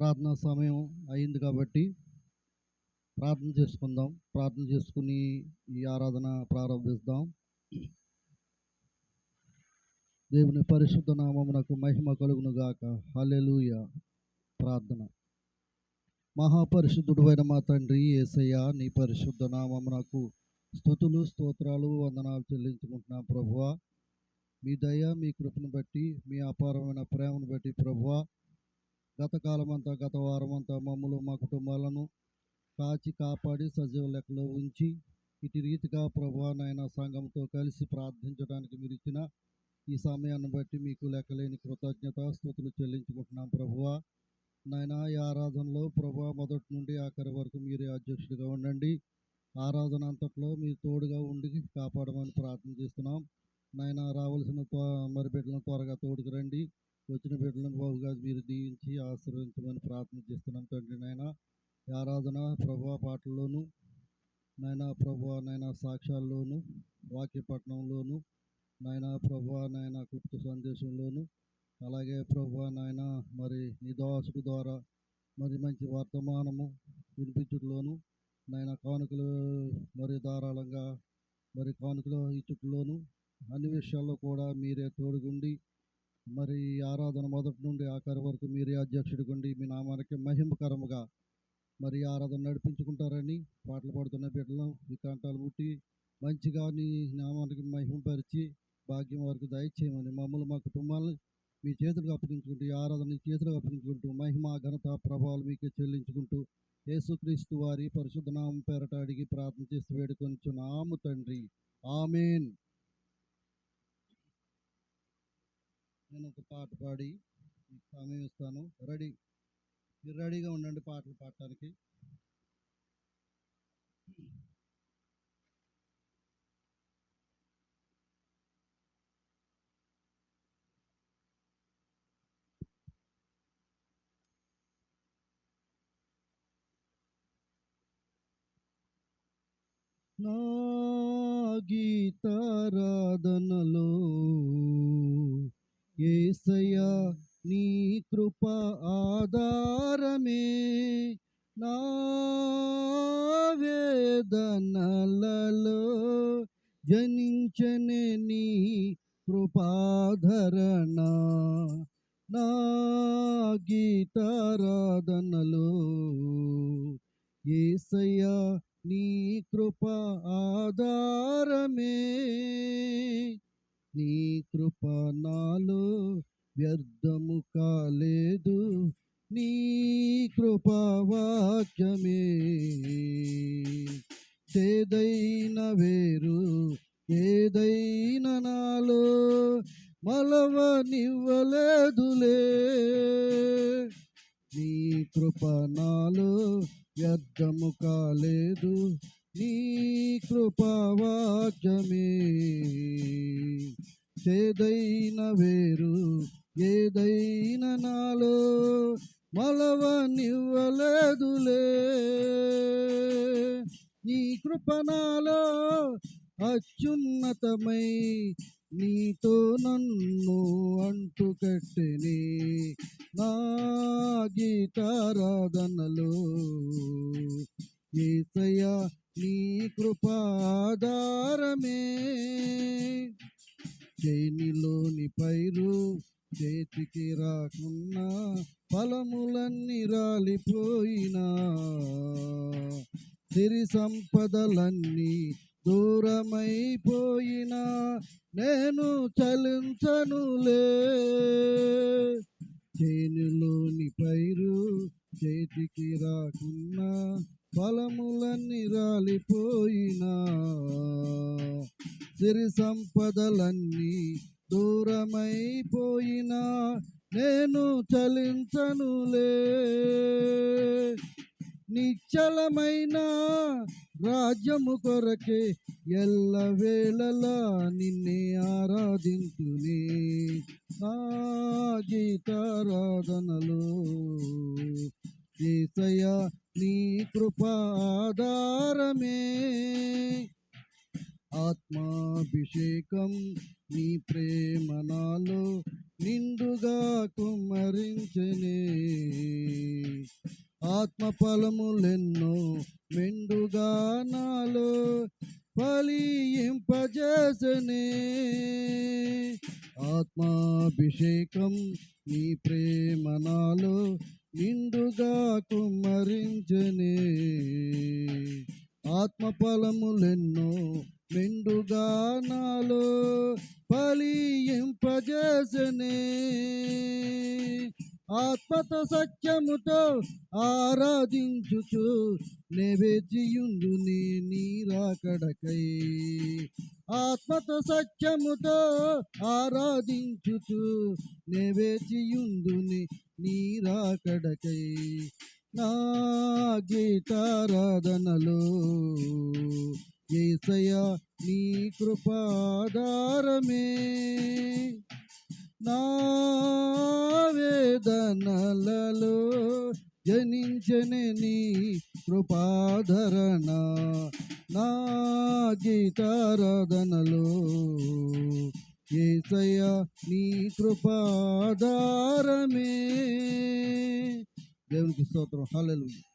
ప్రార్థనా సమయం అయింది కాబట్టి ప్రార్థన చేసుకుందాం. ప్రార్థన చేసుకుని ఈ ఆరాధన ప్రారంభిస్తాం దేవుని పరిశుద్ధ నామమునకు మహిమ కలుగును గాక హలెలుయ ప్రార్థన. మహాపరిశుద్ధుడు అయిన మా తండ్రి ఏసయ్య నీ పరిశుద్ధ నామమునకు స్థుతులు స్తోత్రాలు వందనాలు చెల్లించుకుంటున్నాం ప్రభువ. మీ దయ మీ కృపను బట్టి మీ అపారమైన ప్రేమను బట్టి ప్రభువ. గత కాలమంతా గత వారమంతా మమ్మల్ని మా కుటుంబాలను కాచి కాపాడి సజీవ లెక్కలో ఉంచి ఇటు రీతిగా ప్రభా నాయన సంఘంతో కలిసి ప్రార్థించడానికి మీరు ఇచ్చిన ఈ సమయాన్ని బట్టి మీకు లెక్కలేని కృతజ్ఞత స్థుతులు చెల్లించుకుంటున్నాం ప్రభువా నాయన ఈ ఆరాధనలో ప్రభా మొదటి నుండి ఆఖరి వరకు మీరే అధ్యక్షుడిగా ఉండండి. ఆరాధన అంతట్లో మీరు తోడుగా ఉండి కాపాడమని ప్రార్థన చేస్తున్నాం. నాయన రావాల్సిన త్వ- మరి బిడ్డలను త్వరగా తోడుకు రండి. వచ్చిన బిడ్డలను బాగుగా మీరు దీవించి ఆశీర్వదించమని ప్రార్థన చేస్తున్నాం తండ్రి నాయన. ఆరాధన ప్రభా పాటల్లోను నాయన ప్రభా నాయన సాక్ష్యాల్లోను వాక్యపట్నంలోను నాయన ప్రభా నాయన గుప్త సందేశంలోను అలాగే ప్రభా నాయన మరి నీ దాసుడు ద్వారా మరి మంచి వర్తమానము వినిపించుటలోను నాయన కానుకలు మరి ధారాళంగా మరి కానుకలు ఇచ్చుట్లోను అన్ని విషయాల్లో కూడా మీరే తోడుగుండి మరి ఈ ఆరాధన మొదటి నుండి ఆఖరి వరకు మీరే అధ్యక్షుడిగుండి మీ నామానికి మహిమకరముగా మరి ఆరాధన నడిపించుకుంటారని పాటలు పాడుతున్న బిడ్డలు ఈ కంటాలు ముట్టి మంచిగా నీ నామానికి మహిమపరిచి భాగ్యం వరకు దయచేయమని మమ్మల్ని మా కుటుంబాలను మీ చేతులకు అప్పగించుకుంటూ ఈ ఆరాధన చేతులకు అప్పగించుకుంటూ మహిమ ఘనత ప్రభావాలు మీకు చెల్లించుకుంటూ యేసుక్రీస్తు వారి పరిశుద్ధ నామం పేరట అడిగి ప్రార్థన చేసి వేడుకొని నాము తండ్రి. ఆమెన్. నేను ఒక పాట పాడి మీకు సమయం ఇస్తాను. రెడీ. మీరు రెడీగా ఉండండి పాటలు పాడటానికి. నా గీతారాధనలో ఏసయ్యా నీ కృప ఆధారమే. నా వేదనలలో జనించనే నీ కృపాధరణ. నా గీతారాధనలో ఏసయ్యా నీ కృప ఆధారమే. నీ కృప నాలో వ్యర్థము కాలేదు. నీ కృప వాక్యమే వేరు ఏదైనా నాలో మలవనివ్వలేదులే. నీ కృప నాలో వ్యర్థము కాలేదు. నీ కృపా చేదైన వేరు ఏదైన నాలో మలవనివ్వలేదులే. నీ కృప అత్యున్నతమై నీతో నన్ను అంటుకట్టిని. నా గీతారాధనలో ఏసయ్యా నీ కృపాధారమే. చేనిలోని పైరు చేతికి రాకున్నా ఫలములన్నీ రాలిపోయినా. సిరి సంపదలన్నీ దూరమైపోయినా నేను చలించనులే. చేనులోని పైరు చేతికి రాకున్నా ఫలములన్నీ రాలిపోయినా సిరి సంపదలన్నీ దూరమైపోయినా నేను చలించనులే. నిశ్చలమైన రాజ్యము కొరకే ఎల్ల వేళలా నిన్నే ఆరాధించునే. నా గీతారాధనలో ఏసయ్య నీ కృపాధారమే. ఆత్మాభిషేకం నీ ప్రేమ నాలో నిండుగా కుమరించనే. ఆత్మ ఫలములెన్నో మెండుగా నాలో ఫలింపజేసనే. ఆత్మాభిషేకం నీ ప్రేమ నాలో నిండుగా కుమ్మరించనే. ఆత్మ ఫలములెన్నో మెండుగా నాలో ఫలింపజేసనే. ఆత్మతో సత్యముతో ఆరాధించుచు నెవేచియుండు నీ నీరాకడకై ఆత్మతో సత్యముతో ఆరాధించుచు నెవేచియుండు నీ నీరాకడకై నా గీతారాధనలో ఏసయ నీ కృపాధారమే. నా గీతారాధనలో ఏసయ నీ కృపాధారమే. దేవునికి స్తోత్రం. హల్లెలూయా.